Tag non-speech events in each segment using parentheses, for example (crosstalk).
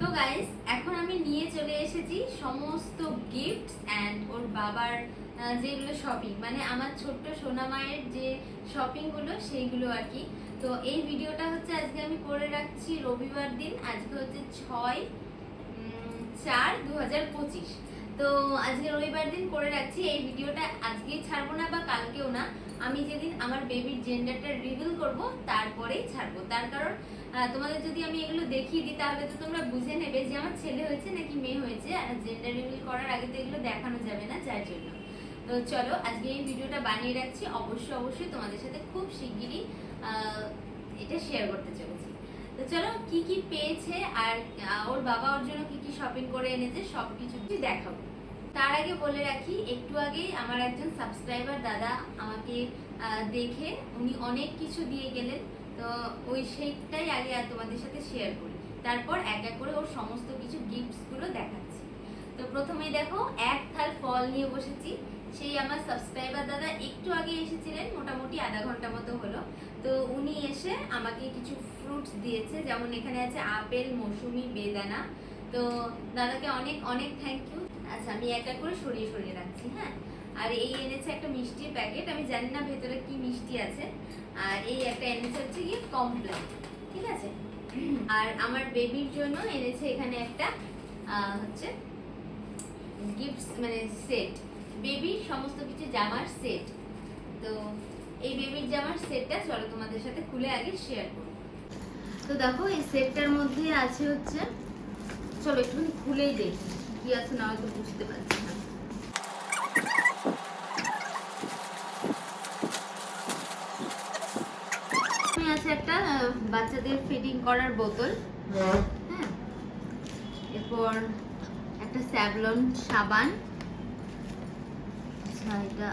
তো গাইস এখন আমি নিয়ে চলে এসেছি সমস্ত গিফটস অ্যান্ড ওর বাবার যেগুলো শপিং মানে আমার ছোট্ট সোনা মায়ের যে শপিংগুলো সেইগুলো আর কি। তো এই ভিডিওটা হচ্ছে আজকে আমি করে রাখছি রবিবার দিন। আজকে হচ্ছে ছয় চার দু তো আজকে রবিবার দিন করে রাখছি। এই ভিডিওটা আজকেই ছাড়বো না বা কালকেও না। আমি যেদিন আমার বেবির জেন্ডারটা রিভিল করব, তারপরেই ছাড়বো। তার কারণ তোমাদের যদি আমি এগুলো দেখিয়ে দিই, তাহলে তো তোমরা বুঝে নেবে যে আমার ছেলে হয়েছে নাকি মেয়ে হয়েছে, আর জেন্ডার রিভিল করার আগে তো এগুলো দেখানো যাবে না যার জন্য। তো চলো, আজকে এই ভিডিওটা বানিয়ে রাখছি। অবশ্যই অবশ্যই তোমাদের সাথে খুব শিগগিরই এটা শেয়ার করতে চলেছি। তো চলো, কি কি পেয়েছে আর ওর বাবা ওর জন্য কি কি শপিং করে এনেছে সব কিছু দেখাবো। তার আগে বলে রাখি, একটু আগেই আমার একজন সাবস্ক্রাইবার দাদা আমাকে দেখে উনি অনেক কিছু দিয়ে গেলেন। তো ওই সেইটাই আগে আর তোমাদের সাথে শেয়ার করি। তারপর এক এক করে ওর সমস্ত কিছু গিফটসগুলো দেখাচ্ছি। তো প্রথমেই দেখো, এক থাল ফল নিয়ে বসেছি। সেই আমার সাবস্ক্রাইবার দাদা একটু আগে এসেছিলেন, মোটামুটি আধা ঘণ্টা মতো হলো। তো উনি এসে আমাকে কিছু ফ্রুটস দিয়েছে, যেমন এখানে আছে আপেল, মৌসুমি, বেদানা। তো দাদাকে অনেক অনেক থ্যাংক ইউ আচ্ছা আমি এক এক করে সরিয়ে সরিয়ে রাখছি হ্যাঁ? আর এই এনেছে একটা মিষ্টির প্যাকেট, আমি জানি না ভেতরে কি মিষ্টি আছে। আর এই একটা এনেছে হচ্ছে গিয়ে কমপ্লেন ঠিক আছে? আর আমার বেবির জন্য এনেছে এখানে একটা হচ্ছে গিফটস মানে সেট বেবির সমস্ত কিছু জামার সেট তো এই বেবির জামার সেটটা চলো তোমাদের সাথে খুলে আগে শেয়ার করব তো দেখো, এই সেটটার মধ্যে আছে হচ্ছে, চলো একটুখানি খুলেই দেখি, কি আছে না হয়তো বুঝতে পারছি না এখানে আছে একটা আহ, বাচ্চাদের ফিটিং করার বোতল। হ্যাঁ। এরপর একটা স্যাভলন সাবান। আচ্ছা এটা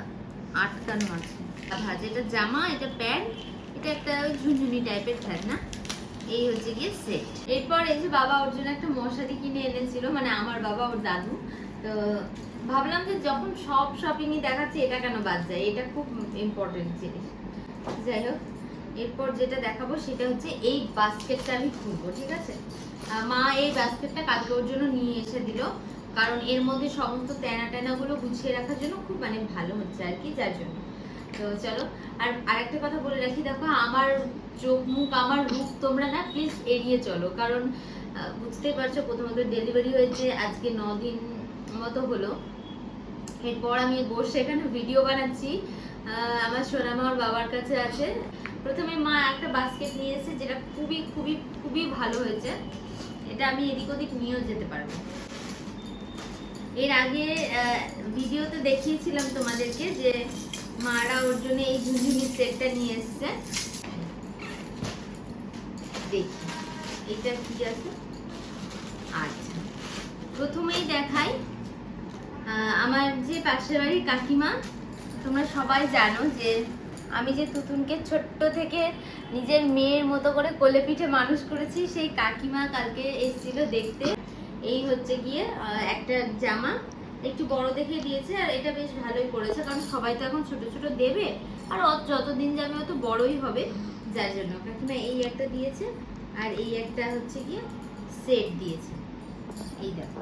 আটকানো আছে। ভাজ এটা জামা এটা প্যান্ট এটা একটা ওই ঝুনঝুনি টাইপের ফ্যান না এই হচ্ছে গিয়ে সেট এরপর এই যে বাবা ওর জন্য একটা মশারি কিনে এনেছিল মানে আমার বাবা ওর দাদু। তো ভাবলাম যে যখন সব শপিংই দেখাচ্ছে এটা কেন বাদ যায়? এটা খুব ইম্পর্টেন্ট জিনিস। যাই হোক। এরপর যেটা দেখাবো সেটা হচ্ছে এই বাস্কেটটা আমি খুলবো, ঠিক আছে? মা এই বাস্কেটটা কালকে ওর জন্য নিয়ে এসে দিল, কারণ এর মধ্যে সমস্ত তেনা টেনাগুলো গুছিয়ে রাখার জন্য খুব মানে ভালো হচ্ছে আর কি, যার জন্য। তো চলো, আর আরেকটা কথা বলে রাখি, দেখো আমার চোখ মুখ আমার রূপ তোমরা না প্লিজ এড়িয়ে চলো, কারণ বুঝতেই পারছ প্রথমত ডেলিভারি হয়েছে আজকে ন দিন মতো হলো। এরপর আমি বসে এখানে ভিডিও বানাচ্ছি। আমার সোনামা বাবার কাছে আছে। প্রথমে মা একটা বাস্কেট নিয়ে এসেছে যেটা খুবই খুবই খুবই ভালো হয়েছে। এটা আমি এদিক ওদিক নিয়েও যেতে পারব। এর আগে ভিডিওতে দেখিয়েছিলাম তোমাদেরকে যে মারা ওর জন্য এই ঝুঝুনি সেটটা নিয়ে এসছে। দেখি, এটা কি আছে? আচ্ছা প্রথমেই দেখাই আমার যে পাশের বাড়ির কাকিমা, তোমরা সবাই জানো যে আমি যে তুতুনকে ছোট্ট থেকে নিজের মেয়ের মতো করে কোলে পিঠে মানুষ করেছি, সেই কাকিমা কালকে এসেছিল দেখতে। এই হচ্ছে গিয়ে একটা জামা। একটু বড় দেখে দিয়েছে, আর এটা বেশ ভালোই করেছে কারণ সবাই তো এখন ছোট ছোট দেবে। আর যতদিন যাবে অত বড়ই হবে, যার জন্য। কাকিমা এই একটা দিয়েছে, আর এই একটা হচ্ছে গিয়ে সেট দিয়েছে। এই দেখো।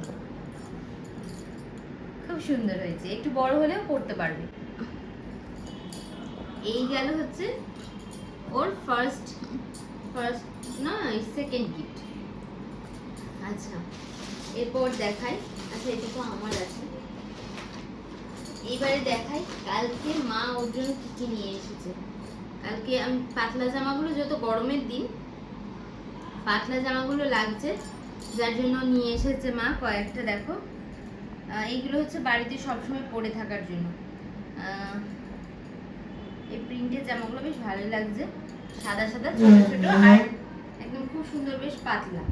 খুব সুন্দর হয়েছে। একটু বড় হলেও পড়তে পারবে। এই গেল হচ্ছে ওর ফার্স্ট ফার্স্ট না সেকেন্ড গিফট আচ্ছা এরপর দেখাই। আচ্ছা এটা তো আমার আছে। এবারে দেখাই, কালকে মা ওর জন্য কী কী নিয়ে এসেছে। কালকে আমি পাতলা জামাগুলো যত গরমের দিন, পাতলা জামাগুলো লাগছে, যার জন্য নিয়ে এসেছে মা কয়েকটা, দেখো। এইগুলো হচ্ছে বাড়িতে সবসময় পরে থাকার জন্য। প্রিন্টের জামাগুলো বেশ ভালোই লাগছে। সাদা সাদা ছোট ছোট আর একদম খুব সুন্দর বেশ পাতলা।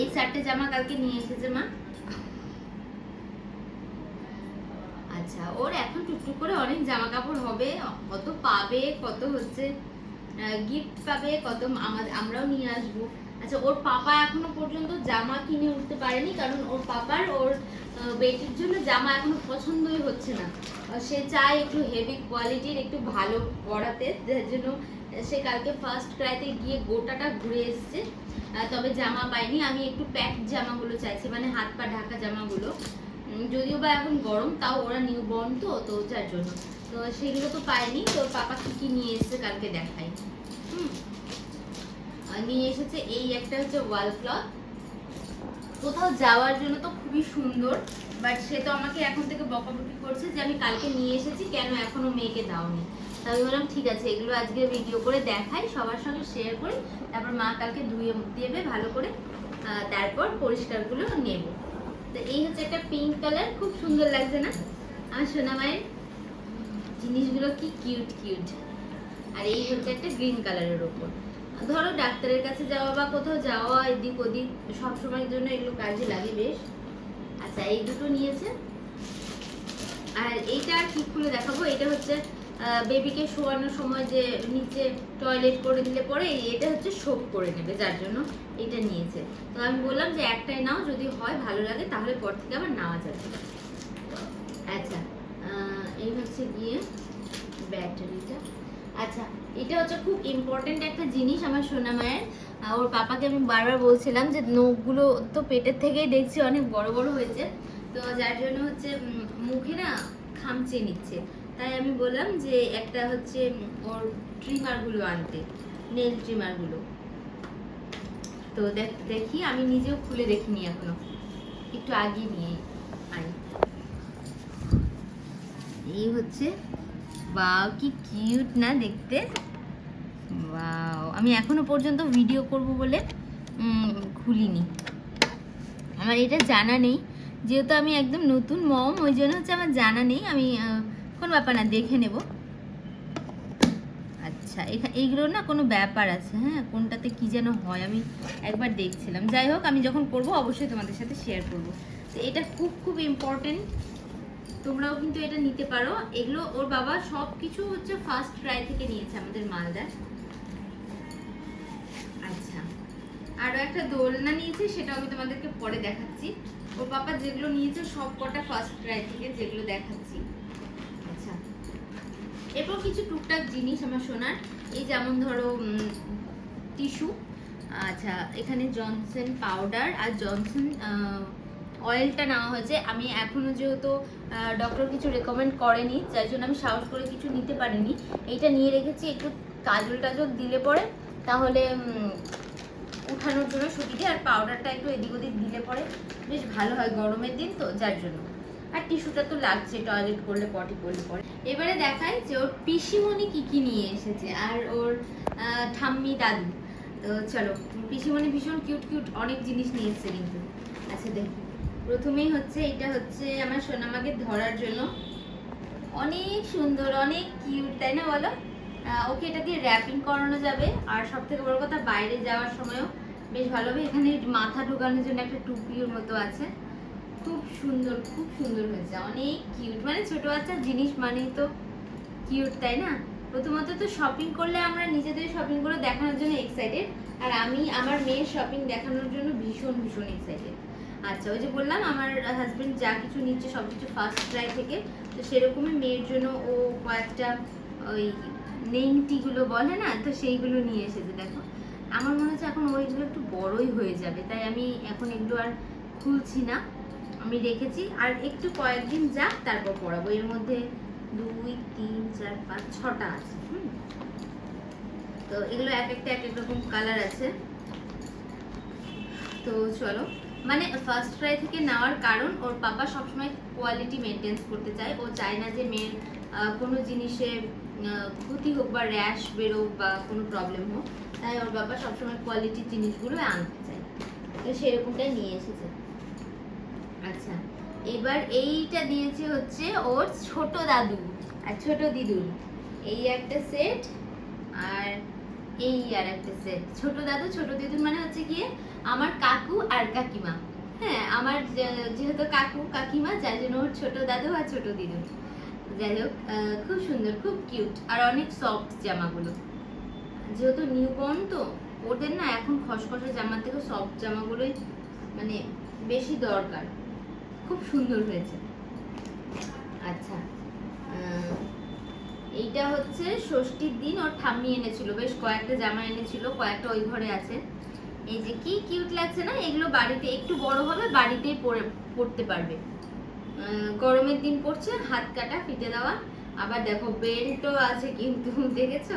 এই চারটে জামা কালকে নিয়ে এসেছে মা। আচ্ছা ওর এখন টুকটুক করে অনেক জামা কাপড় হবে। কত পাবে কত হচ্ছে গিফট পাবে কত আমরাও নিয়ে আসব। আচ্ছা ওর পাপা এখনও পর্যন্ত জামা কিনে উঠতে পারেনি কারণ ওর পাপার ওর বেটির জন্য জামা এখনও পছন্দই হচ্ছে না। সে চায় একটু হেভি কোয়ালিটির একটু ভালো পড়াতে যার জন্য সে কালকে ফার্স্ট ক্রাইতে গিয়ে গোটাটা ঘুরে এসেছে। তবে জামা পাইনি আমি একটু প্যাক জামাগুলো চাইছি মানে হাত পা ঢাকা জামাগুলো। যদিও বা এখন গরম, তাও ওরা নিউ বর্ন তো তো যার জন্য। তো সেগুলো তো পাইনি তো পাপা কি কি নিয়ে এসেছে কালকে দেখাই। হুম। নিয়ে এসেছে এই একটা হচ্ছে ওয়াল ক্লথ কোথাও যাওয়ার জন্য তো খুবই সুন্দর বাট সে তো আমাকে এখন থেকে বকাবকি করছে যে আমি কালকে নিয়ে এসেছি, কেন এখনও মেয়েকে দাওনি। তা আমি বললাম, ঠিক আছে, এগুলো আজকে ভিডিও করে দেখাই, সবার সঙ্গে শেয়ার করি, তারপর মা কালকে ধুয়ে দেবে, ভালো করে তারপর পরিষ্কারগুলো নেব। তো এই হচ্ছে একটা পিঙ্ক কালার খুব সুন্দর লাগছে না? আমার সোনা মায়ের জিনিসগুলো কি কিউট কিউট আর এই হচ্ছে একটা গ্রিন কালারের ওপর ধরো ডাক্তারের কাছে যাওয়া বা কোথাও যাওয়া, এদিক ওদিক, সবসময়ের জন্য এগুলো কাজে লাগে বেশ। আচ্ছা এই দুটো নিয়েছে। আর এইটা আর কি খুলে দেখাবো? এটা হচ্ছে বেবিকে শোয়ানোর সময় যে নিচে টয়লেট করে দিলে পরে এটা হচ্ছে শোক করে নেবে, যার জন্য এটা নিয়েছে। তো আমি বললাম যে একটাই নাও, যদি হয় ভালো লাগে তাহলে পর থেকে আবার নেওয়া যাবে। আচ্ছা এই হচ্ছে গিয়ে ব্যাটারিটা। আচ্ছা এটা হচ্ছে খুব ইম্পর্টেন্ট একটা জিনিস আমার সোনা মায়ের। ওর পাপাকে আমি বারবার বলছিলাম যে নখগুলো তো পেটের থেকেই দেখছি, অনেক বড় বড় হয়েছে। তো যার জন্য হচ্ছে মুখে না খামচে নিচ্ছে। তাই আমি বললাম যে একটা হচ্ছে ওর ট্রিমারগুলো আনতে নেল ট্রিমারগুলো তো দেখ- আমি নিজেও খুলে দেখিনি এখনও। একটু আগে নিয়ে আনি। এই হচ্ছে বাও কি কিউট না দেখতে? বাও আমি এখনও পর্যন্ত ভিডিও করব বলে খুলিনি। আমার এটা জানা নেই। যেহেতু আমি একদম নতুন মম ওই জন্য হচ্ছে আমার জানা নেই। আমি কোন ব্যাপার না, দেখে নেব। আচ্ছা এখানে এইগুলো না কোনো ব্যাপার আছে হ্যাঁ? কোনটাতে কি যেন হয়, আমি একবার দেখছিলাম। যাই হোক, আমি যখন করব, অবশ্যই তোমাদের সাথে শেয়ার করব। তো এটা খুব খুব ইম্পর্টেন্ট তোমরাও কিন্তু এটা নিতে পারো। এগুলো ওর বাবা সব কিছু হচ্ছে ফার্স্ট ট্রাই থেকে নিয়েছে আমাদের মালদার আচ্ছা। আরও একটা দোলনা নিয়েছে, সেটা আমি তোমাদেরকে পরে দেখাচ্ছি। ওর বাবা যেগুলো নিয়েছে, সব কটা ফার্স্ট ট্রাই থেকে যেগুলো দেখাচ্ছি। আচ্ছা। এরপর কিছু টুকটাক জিনিস আমার সোনার এই যেমন ধরো টিস্যু আচ্ছা এখানে জনসন পাউডার আর জনসন অয়েলটা নেওয়া হয়েছে। আমি এখনও যেহেতু ডক্টর কিছু রেকমেন্ড করেনি, যার জন্য আমি সাহস করে কিছু নিতে পারিনি। এইটা নিয়ে রেখেছি, একটু কাজল টাজল দিলে পরে, তাহলে উঠানোর জন্য সুবিধে। আর পাউডারটা একটু এদিক ওদিক দিলে পরে বেশ ভালো হয় গরমের দিন তো, যার জন্য। আর টিস্যুটা তো লাগছে টয়লেট করলে পটি করলে পরে। এবারে দেখাই যে ওর পিসিমণি কি কি নিয়ে এসেছে, আর ওর ঠাম্মি দাদু। তো চলো, পিসিমণি ভীষণ কিউট কিউট অনেক জিনিস নিয়ে এসেছে কিন্তু। আচ্ছা দেখো। প্রথমেই হচ্ছে এটা হচ্ছে আমার সোনামাকে ধরার জন্য। অনেক সুন্দর, অনেক কিউট তাই না বলো? ওকে এটা দিয়ে র্যাপিং করানো যাবে। আর সব থেকে বড় কথা, বাইরে যাওয়ার সময়ও বেশ ভালো হবে। এখানে মাথা ঢোকানোর জন্য একটা টুপির মতো আছে। খুব সুন্দর খুব সুন্দর হয়েছে। অনেক কিউট মানে ছোট বাচ্চার জিনিস মানেই তো কিউট তাই না? প্রথমত তো শপিং করলে আমরা নিজেদের শপিংগুলো দেখানোর জন্য এক্সাইটেড আর আমি, আমার মেয়ের শপিং দেখানোর জন্য ভীষণ ভীষণ এক্সাইটেড আচ্ছা ওই যে বললাম, আমার হাজবেন্ড যা কিছু নিচ্ছে, সব কিছু ফার্স্ট ট্রাই থেকে, তো সেরকমই মেয়ের জন্য ও কয়েকটা ওই নেংটিগুলো বলে না, তো সেইগুলো নিয়ে এসেছে, দেখো। আমার মনে হচ্ছে এখন ওইগুলো একটু বড়ই হয়ে যাবে, তাই আমি এখন এগুলো আর খুলছি না। আমি রেখেছি, আর একটু কয়েকদিন যাক, তারপর পড়াবো। এর মধ্যে দুই, তিন, চার, পাঁচ, ছটা আছে, হুম। তো এগুলো এক একটা, এক এক রকম কালার আছে। তো চলো মানে ফার্স্ট ট্রাই থেকে নেওয়ার কারণ ওর পাপা সবসময় কোয়ালিটি মেনটেন্স করতে চায়। ও চায় না যে মেয়ের কোনো জিনিসে ক্ষতি হোক বা র্যাশ বেরোক বা কোনো প্রবলেম হোক। তাই ওর বাবা সবসময় কোয়ালিটির জিনিসগুলো আনতে চায়। তো সেরকমটাই নিয়ে এসেছে। আচ্ছা এবার এইটা দিয়েছে হচ্ছে ওর ছোট দাদু আর ছোট দিদুর এই একটা সেট আর এই আর একটা সেট ছোট দাদু, ছোট দিদুর মানে হচ্ছে গিয়ে আমার কাকু আর কাকিমা। হ্যাঁ আমার যেহেতু কাকু, কাকিমা, যার জন্য ওর ছোট দাদু আর ছোট দিদু। যাই হোক খুব সুন্দর, খুব কিউট আর অনেক সফট জামাগুলো। যেহেতু নিউবর্ন তো, ওদের না এখন খসখসে জামার থেকে সফট জামাগুলোই মানে বেশি দরকার। খুব সুন্দর হয়েছে। আচ্ছা। এইটা হচ্ছে ষষ্ঠীর দিন, ওর ঠাম্মি এনেছিল, বেশ কয়েকটা জামা এনেছিল, কয়েকটা ওই ঘরে আছে। এই যে কি কিউট লাগছে না, এগুলো বাড়িতে, একটু বড় হবে বাড়িতেই পরে, পরতে পারবে। গরমের দিন পড়ছে, হাত কাটা, ফিতে দেওয়া। আবার দেখো বেল্টও আছে কিন্তু, (laughs) দেখেছ?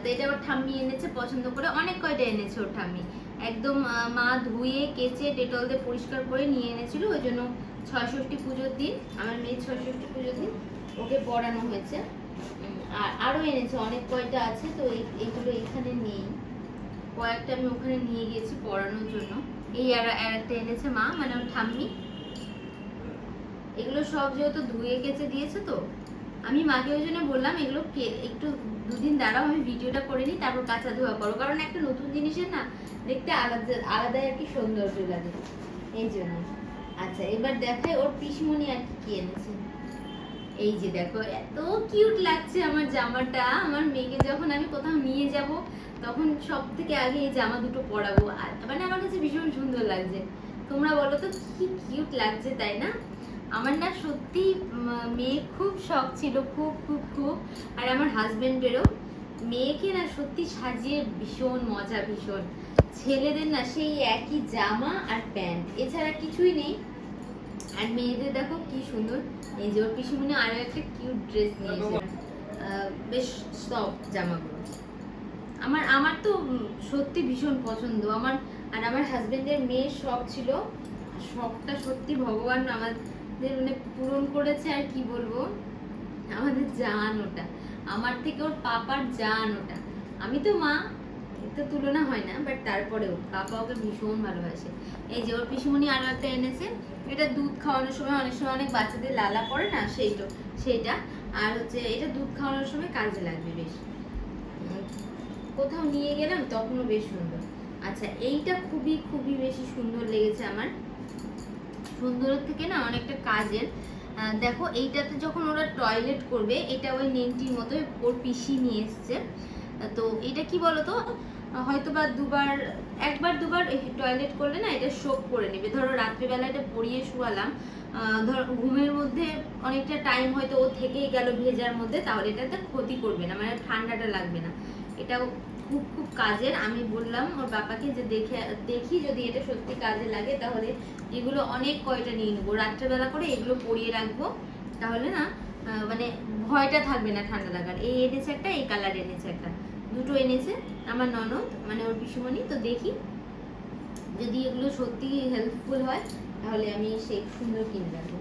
তো এটা ওর ঠাম্মি এনেছে, পছন্দ করে। অনেক কয়টা এনেছে ওর ঠাম্মি? একদম মা ধুয়ে, কেচে ডেটল দিয়ে পরিষ্কার করে নিয়ে এনেছিল, ওই জন্য ছয় ষষ্ঠী পুজোর দিন, আমার মেয়ের ছয় ষষ্ঠী পুজোর দিন, ওকে পড়ানো হয়েছে। আরও এনেছে, অনেক কয়টা আছে, তো এই- এইগুলো এখানে নেই। কয়েকটা আমি ওখানে নিয়ে গিয়েছি পড়ানোর জন্য। এই আর একটা এনেছে মা মানে ওর ঠাম্মি। এগুলো সব যেহেতু ধুয়ে কেচে দিয়েছে তো, আমি মাকে ওই জন্য বললাম, এগুলো একটু দুদিন দাঁড়াও, আমি ভিডিওটা করে নিই, তারপর কাঁচা ধোয়া করো। কারণ একটা নতুন জিনিসের না, দেখতে আলাদা আলাদাই আর কি সৌন্দর্য লাগে। এই জন্য। আচ্ছা এবার দেখাই ওর পিসমণি আর কি এনেছে। এই যে দেখো, এত কিউট লাগছে আমার জামাটা। আমার মেয়েকে যখন আমি কোথাও নিয়ে যাব, তখন সব থেকে আগে এই জামা দুটো পরাবো। আর মানে আমার কাছে ভীষণ সুন্দর লাগছে। তোমরা বলো তো, কি কিউট লাগছে, তাই না? আমার না সত্যি মেয়ে খুব শখ ছিল, খুব খুব খুব। আর আমার হাজব্যান্ডেরও মেয়েকে না সত্যি সাজিয়ে ভীষণ মজা, ভীষণ। ছেলেদের না সেই একই জামা আর প্যান্ট। এছাড়া কিছুই নেই। আর মেয়েদের দেখো কি সুন্দর। এই যে ওর পিসিমণি আরও একটা কিউট ড্রেস নিয়েছে। আহ, বেশ সফট জামাগুলো। আমার আমার তো সত্যি ভীষণ পছন্দ। আমার আর আমার হাজবেন্ডের মেয়ের শখ ছিল। শখটা সত্যি ভগবান আমাদের মানে পূরণ করেছে আর কি বলব? আমাদের জান ওটা। আমার থেকে ওর পাপার জান ওটা। আমি তো মা তো তুলনা হয় না বাট তারপরেও পাপা ওকে ভীষণ ভালোবাসে। এই যে ওর পিসুমণি আরও একটা এনেছে, এটা দুধ খাওয়ানোর সময় অনেক সময় অনেক বাচ্চাদের লালা পড়ে না, সেইটা সেইটা আর হচ্ছে এটা দুধ খাওয়ানোর সময় কাজে লাগবে বেশ। কোথাও নিয়ে গেলাম, তখনও বেশ সুন্দর। আচ্ছা এইটা খুবই খুবই বেশি সুন্দর লেগেছে আমার। সুন্দরের থেকে না অনেকটা কাজের। দেখো, এইটাতে যখন ওরা টয়লেট করবে, এটা ওই নেংটির মতো ওর পিসি নিয়ে এসছে। তো এটা কি বলতো? হয়তো বা দুবার, একবার দুবার টয়লেট করলে না এটা শোক করে নেবে। ধরো রাত্রিবেলা এটা পরিয়ে শুয়ালাম ধরো ঘুমের মধ্যে অনেকটা টাইম হয়তো ও থেকেই গেল ভেজার মধ্যে, তাহলে এটাতে ক্ষতি করবে না মানে ঠান্ডাটা লাগবে না। এটাও খুব খুব কাজের। আমি বললাম ওর বাবাকে যে দেখে, দেখি যদি এটা সত্যি কাজে লাগে, তাহলে এগুলো অনেক কয়টা নিয়ে নেব। রাত্রেবেলা করে এগুলো পরিয়ে রাখব, তাহলে না মানে ভয়টা থাকবে না ঠান্ডা লাগার। এই এনেছে একটা, এই কালার এনেছে একটা। দুটো এনেছে, আমার ননদ মানে ওর পিসুমণি, তো দেখি। যদি এগুলো সত্যি হেল্পফুল হয়, তাহলে আমি সেই সুন্দর কিনে রাখব।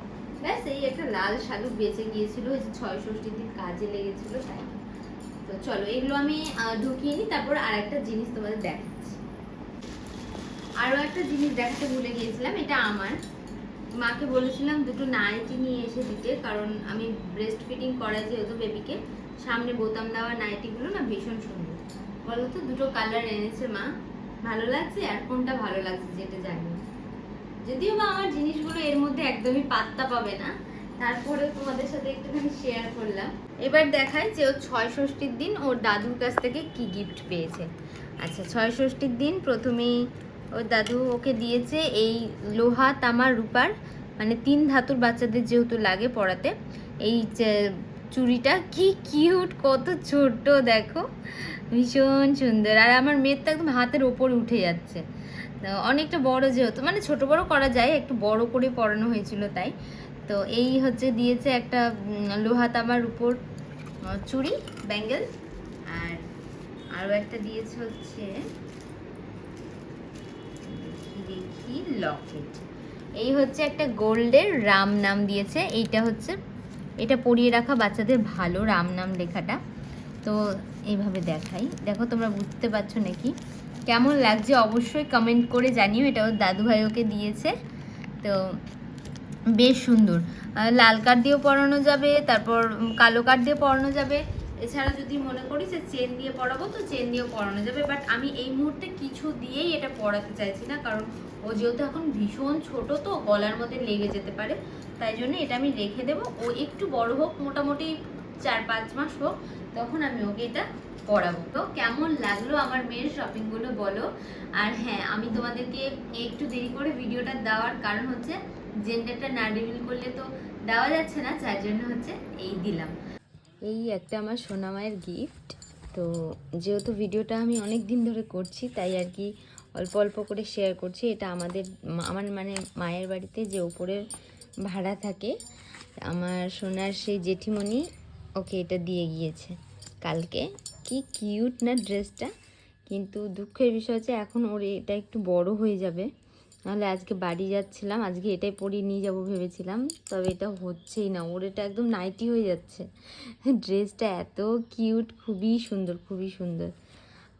ব্যাস, এই একটা লাল শালুক বেঁচে গিয়েছিল ওই যে ছয় ষষ্ঠীর দিন কাজে লেগেছিল, তাই। তো চলো, এগুলো আমি ঢুকিয়ে নিই, তারপর আর একটা জিনিস তোমাদের দেখাচ্ছি। আরও একটা জিনিস দেখাতে ভুলে গিয়েছিলাম, এটা আমার। মাকে বলেছিলাম দুটো নাইটি নিয়ে এসে দিতে, কারণ আমি ব্রেস্ট ফিটিং করাই যেহেতু বেবিকে সামনে বোতাম দেওয়া নাইটিগুলো না ভীষণ সুন্দর। বলো তো দুটো কালার এনেছে মা। ভালো লাগছে আর কোনটা ভালো লাগছে যেটা জানি। যদিও বা আমার জিনিসগুলো এর মধ্যে একদমই পাত্তা পাবে না, তারপরে তোমাদের সাথে একটুখানি শেয়ার করলাম। এবার দেখাই যে ও ছয় ষষ্ঠীর দিন ওর দাদুর কাছ থেকে কি গিফট পেয়েছে। আচ্ছা ছয় ষষ্ঠীর দিন প্রথমেই ওর দাদু ওকে দিয়েছে এই লোহা, তামা, রূপার মানে তিন ধাতুর বাচ্চাদের যেহেতু লাগে পড়াতে, এই চুড়িটা কি কিউট কত ছোট্ট, দেখো। ভীষণ সুন্দর। আর আমার মেয়ের তো একদম হাতের ওপর উঠে যাচ্ছে। অনেকটা বড় যেহেতু মানে ছোট বড় করা যায়, একটু বড় করে পরানো হয়েছিল তাই। তো এই হচ্ছে দিয়েছে একটা লোহা তামার উপর চুড়ি, ব্যাঙ্গেল। আর আরও একটা দিয়েছে হচ্ছে দেখি, লকেট। এই হচ্ছে একটা গোল্ডের রাম নাম দিয়েছে। এইটা হচ্ছে এটা পরিয়ে রাখা বাচ্চাদের ভালো রাম নাম লেখাটা। তো এইভাবে দেখাই। দেখো তোমরা বুঝতে পারছ নাকি? কেমন লাগছে অবশ্যই কমেন্ট করে জানিও। এটা ওর দাদুভাই ওকে দিয়েছে। তো বেশ সুন্দর। লাল কার্ড দিয়েও পরানো যাবে, তারপর কালো কার্ড দিয়ে পরানো যাবে। এছাড়া যদি মনে করি যে চেন দিয়ে পরাবো তো চেন দিয়েও পরানো যাবে। বাট আমি এই মুহূর্তে কিছু দিয়েই এটা পরাতে চাইছি না, কারণ ও যেহেতু এখন ভীষণ ছোট তো গলার মধ্যে লেগে যেতে পারে, তাই জন্য এটা আমি রেখে দেবো। ও একটু বড় হোক, মোটামুটি চার পাঁচ মাস হোক, তখন আমি ওকে এটা পরাবো তো কেমন লাগল আমার মেয়ের শপিংগুলো বলো? আর হ্যাঁ আমি তোমাদেরকে একটু দেরি করে ভিডিওটা দেওয়ার কারণ হচ্ছে জেন্ডারটা না রিভিল করলে তো দেওয়া যাচ্ছে না, যার জন্য হচ্ছে এই দিলাম। এই একটা আমার সোনামায়ের গিফট তো যেহেতু ভিডিওটা আমি অনেক দিন ধরে করছি, তাই আর কি অল্প অল্প করে শেয়ার করছি। এটা আমাদের আমার মানে মায়ের বাড়িতে যে উপরের ভাড়া থাকে, আমার সোনার সেই জেঠিমণি ওকে এটা দিয়ে গিয়েছে। কালকে। কি কিউট না ড্রেসটা কিন্তু দুঃখের বিষয় হচ্ছে এখন ওর এটা একটু বড় হয়ে যাবে। নাহলে আজকে বাড়ি যাচ্ছিলাম, আজকে এটাই পরিয়ে নিয়ে যাব ভেবেছিলাম। তবে এটা হচ্ছেই না। ওর এটা একদম নাইটি হয়ে যাচ্ছে। (laughs) ড্রেসটা এত কিউট খুবই সুন্দর খুবই সুন্দর।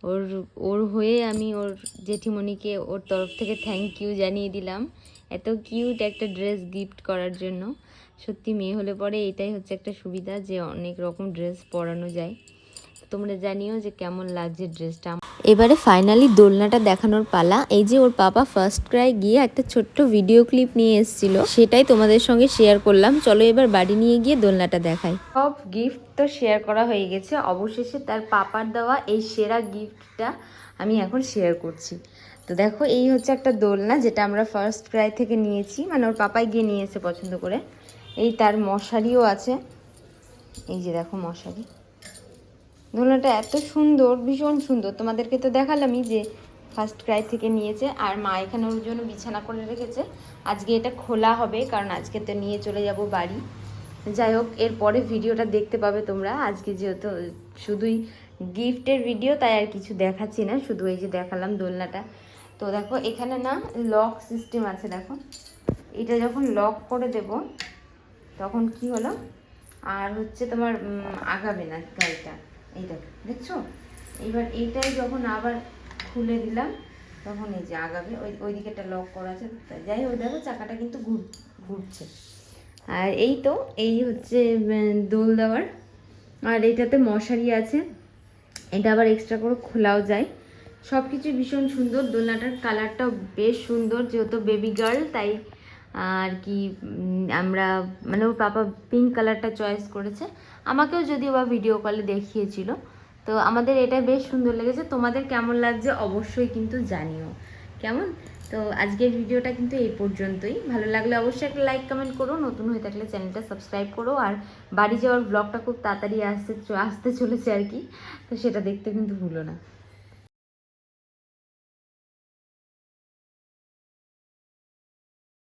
ওর ওর হয়ে আমি ওর জেঠিমণিকে ওর তরফ থেকে থ্যাংক ইউ জানিয়ে দিলাম। এত কিউট একটা ড্রেস গিফট করার জন্য। সত্যি মেয়ে হলে পরে এটাই হচ্ছে একটা সুবিধা যে অনেক রকম ড্রেস পরানো যায়। তোমরা জানিও যে কেমন লাগছে ড্রেসটা এবারে ফাইনালি দোলনাটা দেখানোর পালা। এই যে ওর পাপা ফার্স্ট ক্রাই গিয়ে একটা ছোট্ট ভিডিও ক্লিপ নিয়ে এসেছিল। সেটাই তোমাদের সঙ্গে শেয়ার করলাম। চলো এবার বাড়ি নিয়ে গিয়ে দোলনাটা দেখাই। সব গিফট তো শেয়ার করা হয়ে গেছে। অবশেষে তার পাপার দেওয়া এই সেরা গিফটটা আমি এখন শেয়ার করছি। তো দেখো, এই হচ্ছে একটা দোলনা যেটা আমরা ফার্স্ট ক্রাই থেকে নিয়েছি। মানে ওর পাপাই গিয়ে নিয়ে এসে পছন্দ করে। এই তার মশারিও আছে। এই যে দেখো মশারি। দোলনাটা এত সুন্দর, ভীষণ সুন্দর। তোমাদেরকে তো দেখালামই যে ফার্স্ট ক্রাই থেকে নিয়েছে, আর মা এখানে ওর জন্য বিছানা করে রেখেছে। আজকে এটা খোলা হবে, কারণ আজকে তো নিয়ে চলে যাব বাড়ি। যাই হোক এরপরে ভিডিওটা দেখতে পাবে তোমরা। আজকে যেহেতু শুধুই গিফটের ভিডিও, তাই আর কিছু দেখাচ্ছি না, শুধু এই যে দেখালাম দোলনাটা। তো দেখো, এখানে না লক সিস্টেম আছে, দেখো। এটা যখন লক করে দেব, তখন কি হলো? আর হচ্ছে তোমার আগাবে না গাড়িটা এই দেখো, দেখছ? এবার এইটাই যখন আবার খুলে দিলাম, তখন এই যে আগাবে, ওই ওই একটা লক করা আছে। যাই হোক, দেখো চাকাটা কিন্তু ঘুর, ঘুরছে। আর এই তো, এই হচ্ছে দোল দেওয়ার। আর এটাতে মশারি আছে। এটা আবার এক্সট্রা করে খোলাও যায়। সব কিছু ভীষণ সুন্দর। দোলনাটার কালারটাও বেশ সুন্দর, যেহেতু বেবি গার্ল তাই আর কি আমরা মানে ওর পাপা পিঙ্ক কালারটা চয়েস করেছে। আমাকেও যদিও বা ভিডিও কলে দেখিয়েছিল। তো আমাদের এটা বেশ সুন্দর লেগেছে। তোমাদের কেমন লাগছে অবশ্যই কিন্তু জানিও। কেমন? তো আজকের ভিডিওটা কিন্তু এই পর্যন্তই। ভালো লাগলে অবশ্যই একটা লাইক কমেন্ট করো। নতুন হয়ে থাকলে চ্যানেলটা সাবস্ক্রাইব করো। আর বাড়ি যাওয়ার ব্লগটা খুব তাড়াতাড়ি আসতে আসতে চলেছে আর কি। তো সেটা দেখতে কিন্তু ভুলো না।